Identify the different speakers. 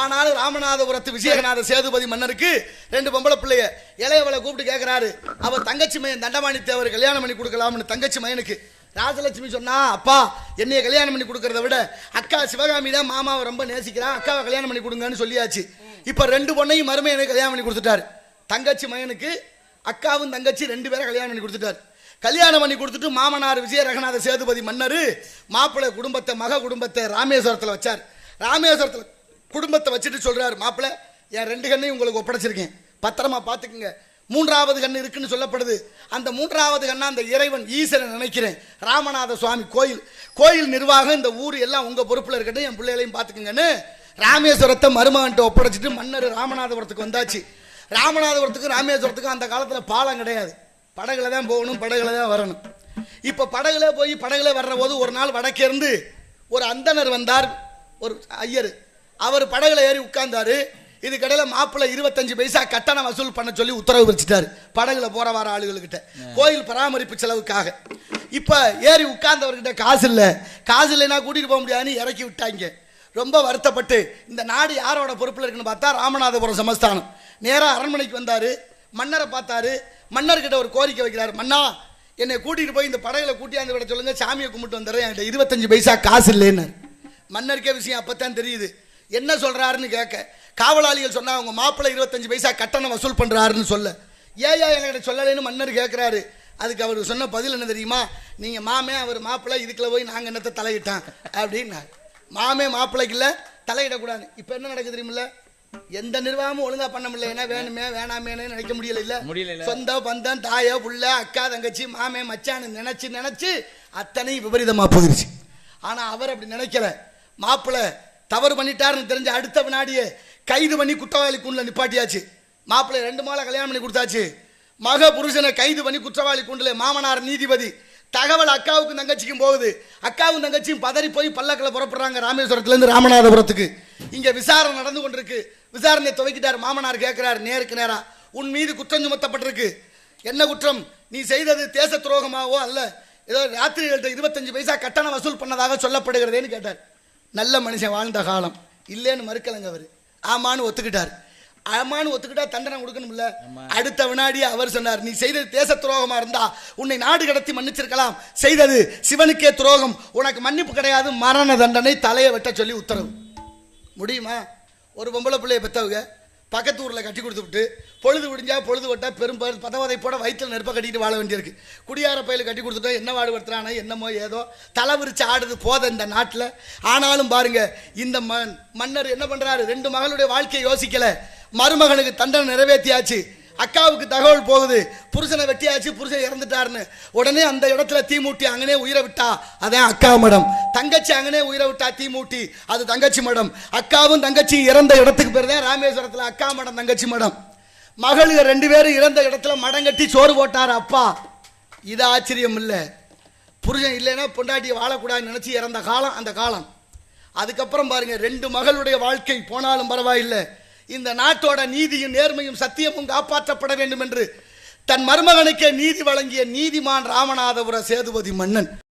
Speaker 1: ஆனாலும் ராமநாதபுரத்து விஜயநாத சேதுபதி மன்னருக்கு ரெண்டு பொம்பளை பிள்ளைய இளையவளை கூப்பிட்டு கேட்கிறாரு அவ தங்கச்சி மையன் தண்டமாணி தேவர் கல்யாணம் பண்ணி கொடுக்கலாம்னு தங்கச்சி மையனுக்கு ராஜலட்சுமி சொன்னா அப்பா என்னைய கல்யாணம் பண்ணி கொடுக்கறத விட அக்கா சிவகாமி தான் மாமாவை ரொம்ப நேசிக்கிறான். அக்காவை கல்யாணம் பண்ணி கொடுங்கன்னு சொல்லியாச்சு. இப்ப ரெண்டு பொண்ணையும் மருமையனுக்கு கல்யாணம் பண்ணி கொடுத்துட்டாரு. தங்கச்சி மகனுக்கு அக்காவும் தங்கச்சி ரெண்டு பேரும் கல்யாணம் பண்ணி கொடுத்துட்டாரு. கல்யாணம் பண்ணி கொடுத்துட்டு மாமனார் விஜய ரகநாத சேதுபதி மன்னர் மாப்பிள்ளை குடும்பத்தை மக குடும்பத்தை ராமேஸ்வரத்தில் வச்சார். ராமேஸ்வரத்தில் குடும்பத்தை வச்சுட்டு சொல்கிறாரு மாப்பிள்ளை என் ரெண்டு கண்ணையும் உங்களுக்கு ஒப்படைச்சிருக்கேன். பத்திரமா பார்த்துக்குங்க. மூன்றாவது கண் இருக்குன்னு சொல்லப்படுது. அந்த மூன்றாவது கண்ணா அந்த இறைவன் ஈஸ்வரன் நினைக்கிறேன். ராமநாத சுவாமி கோயில். கோயில் நிர்வாகம் இந்த ஊர் எல்லாம் உங்கள் பொறுப்பில் இருக்கட்டும் என் பிள்ளைகளையும் பார்த்துக்குங்கன்னு ராமேஸ்வரத்தை மருமகன்ட்ட ஒப்படைச்சிட்டு மன்னர் ராமநாதபுரத்துக்கு வந்தாச்சு. ராமநாதபுரத்துக்கும் ராமேஸ்வரத்துக்கும் அந்த காலத்தில் பாலம் கிடையாது. படகுல தான் போகணும் படகுல தான் வரணும். இப்போ படகுல போய் படகுல வர்ற போது ஒரு நாள் வடக்கே இருந்து ஒரு அந்தனர் வந்தார் ஒரு ஐயர். அவர் படகுல ஏறி உட்கார்ந்தாரு. இதுக்கடையில் மாப்பிள்ளை இருபத்தஞ்சு பைசா கட்டணம் வசூல் பண்ண சொல்லி உத்தரவு வச்சுட்டாரு படகுல போற வர ஆளுகளுக்கிட்ட கோயில் பராமரிப்பு செலவுக்காக. இப்போ ஏறி உட்கார்ந்தவர்கிட்ட காசு இல்லை. காசு இல்லைன்னா கூட்டிட்டு போக முடியாதுன்னு இறக்கி விட்டாங்க. ரொம்ப வருத்தப்பட்டு இந்த நாடு யாரோட பொறுப்பில் இருக்குன்னு பார்த்தா ராமநாதபுரம் சமஸ்தானம். நேராக அரண்மனைக்கு வந்தார். மன்னரை பார்த்தாரு. மன்னர்கிட்ட ஒரு கோரிக்கை வைக்கிறாரு. மன்னா என்னை கூட்டிட்டு போய் இந்த படகுல கூட்டியாந்து விட சொல்லுங்க. சாமியை கும்பிட்டு வந்துடுறேன். என்கிட்ட இருபத்தஞ்சு பைசா காசு இல்லைன்னு மன்னருக்கே விஷயம் அப்போ தான் தெரியுது. என்ன சொல்றாருன்னு கேட்க காவலாளிகள் சொன்னா அவங்க மாப்பிள்ளை இருபத்தஞ்சு பைசா கட்டணம் வசூல் பண்றாருன்னு சொல்ல. ஏயா என்கிட்ட சொல்லலைன்னு மன்னர் கேட்கிறாரு அதுக்கு அவர் சொன்ன பதில் என்ன தெரியுமா? நீங்க மாமே அவர் மாப்பிள்ளை இதுக்குள்ள போய் நாங்க என்னத்தை தலையிட்டான் அப்படின்னா மாமே மாப்பிள்ளைக்கு இல்ல தலையிடக்கூடாது. இப்ப என்ன நடக்குது தெரியுமில்ல? எந்த நிர்வாகமும் ஒழுங்கா பண்ண முடியல வேணுமே வேணாமேன்னு நினைக்க முடியல இல்ல
Speaker 2: முடியல.
Speaker 1: சொந்த பந்தம் தாயோ புள்ள அக்கா தங்கச்சி மாமே மச்சான்னு நினைச்சு நினைச்சு அத்தனை விபரீதமா போயிருச்சு ஆனா அவர் அப்படி நினைக்கல. மாப்பிள்ளை தவறு பண்ணிட்டாருன்னு தெரிஞ்ச அடுத்த வினாடியே கைது பண்ணி குற்றவாளி கூண்டில் நிப்பாட்டியாச்சு. மாப்பிள்ளை ரெண்டு மாலை கல்யாணம் பண்ணி கொடுத்தாச்சு. மக புருஷனை கைது பண்ணி குற்றவாளி கூண்டில் மாமனார் நீதிபதி. தகவல் அக்காவுக்கும் தங்கச்சிக்கும் போகுது. அக்காவும் தங்கச்சியும் பதறி போய் பல்லக்கில் புறப்படுறாங்க ராமேஸ்வரத்துலேருந்து ராமநாதபுரத்துக்கு. இங்கே விசாரணை நடந்து கொண்டிருக்கு. விசாரணையை துவக்கிட்டார் மாமனார் கேட்குறார் நேருக்கு நேராக உன் மீது குற்றம் சுமத்தப்பட்டிருக்கு. என்ன குற்றம்? நீ செய்தது தேச துரோகமாவோ அல்ல? ஏதோ ராத்திரிகள்கிட்ட இருபத்தஞ்சு பைசா கட்டணம் வசூல் பண்ணதாக சொல்லப்படுகிறதேன்னு கேட்டார். நல்ல மனுஷன் வாழ்ந்த காலம். இல்லைன்னு மறுக்கலங்க அவர். ஆமான்னு ஒத்துக்கிட்டார். ஆமான்னு ஒத்துக்கிட்டா தண்டனை கொடுக்கணும்ல. அடுத்த வினாடி அவர் சொன்னார் நீ செய்தது தேச துரோகமா இருந்தா உன்னை நாடு கடத்தி மன்னிச்சிருக்கலாம். செய்தது சிவனுக்கே துரோகம். உனக்கு மன்னிப்பு கிடையாது. மரண தண்டனை தலையை வெட்ட சொல்லி உத்தரவு. முடியுமா? ஒரு பொம்பளை பிள்ளைய பெற்றவங்க பக்கத்து ஊரில் கட்டி கொடுத்துவிட்டு பொழுது விடிஞ்சா பொழுது விட்டா பெரும் ப- பதவதை போட வயிற்றில் நெருப்பை கட்டிட்டு வாழ வேண்டியிருக்கு. குடியார பயில கட்டி கொடுத்துட்டோம் என்ன வாடுபடுத்துறானோ என்னமோ ஏதோ தலை விரிச்சு ஆடுது போத இந்த நாட்டில். ஆனாலும் பாருங்க இந்த மன் மன்னர் என்ன பண்ணுறாரு ரெண்டு மகளுடைய வாழ்க்கையை யோசிக்கல. மருமகனுக்கு தண்டனை நிறைவேற்றியாச்சு அக்காவுக்கு தகவல் போகுது. புருஷனை வெட்டியாச்சு புருஷன் இறந்துட்டாருன்னு. உடனே அந்த இடத்துல தீ மூட்டி அங்கனே உயிரை விட்டா அதான் அக்கா மடம். தங்கச்சி அங்கனே உயிரை விட்டா தீ மூட்டி அது தங்கச்சி மடம். அக்காவும் தங்கச்சி இறந்த இடத்துக்கு பேர் தான் ராமேஸ்வரத்தில் அக்கா மடம் தங்கச்சி மடம். மகளுக ரெண்டு பேரும் இறந்த இடத்துல மடம் கட்டி சோறு போட்டார் அப்பா. இது ஆச்சரியம் இல்லை. புருஷன் இல்லைன்னா பொண்டாட்டியை வாழக்கூடாதுன்னு நினச்சி இறந்த காலம் அந்த காலம். அதுக்கப்புறம் பாருங்க ரெண்டு மகளுடைய வாழ்க்கை போனாலும் பரவாயில்லை. இந்த நாட்டோட நீதியும் நேர்மையும் சத்தியமும் காப்பாற்றப்பட வேண்டும் என்று தன் மருமகனுக்கே நீதி வழங்கிய நீதிமான் ராமநாதபுர சேதுபதி மன்னன்.